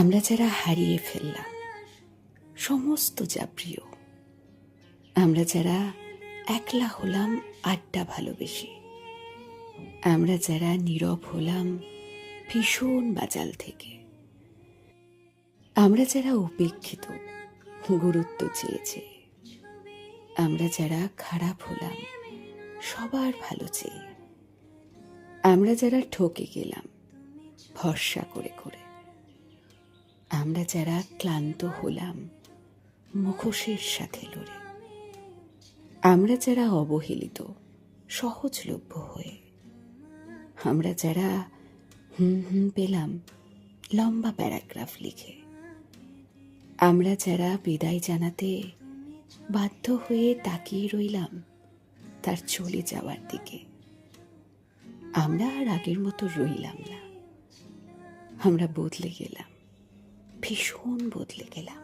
আমরা যারা হারিয়ে ফেললাম, সমস্ত যা প্রিয়, আমরা যারা একলা হলাম আড্ডা ভালোবেসে, আমরা যারা নীরব হলাম ভীষণ বাজাল থেকে, আমরা যারা উপেক্ষিত, গুরুত্ব চেয়েছে, আমরা যারা খারাপ হলাম, সবার ভালো চেয়ে, আমরা যারা ঠকে গেলাম, ভরসা করে করে। আমরা যারা ক্লান্ত হলাম, মুখোশের সাথে লড়ে। আমরা যারা অবহেলিত, সহজলভ্য হয়ে। আমরা যারা হুম হুম পেলাম, লম্বা প্যারাগ্রাফ লিখে। আমরা যারা বিদায় জানাতে বাধ্য হয়ে তাকিয়ে রইলাম, তার চলে যাওয়ার দিকে। আমরা আর আগের মতো রইলাম না। আমরা বদলে গেলাম। ভীষণ বদলে গেলাম।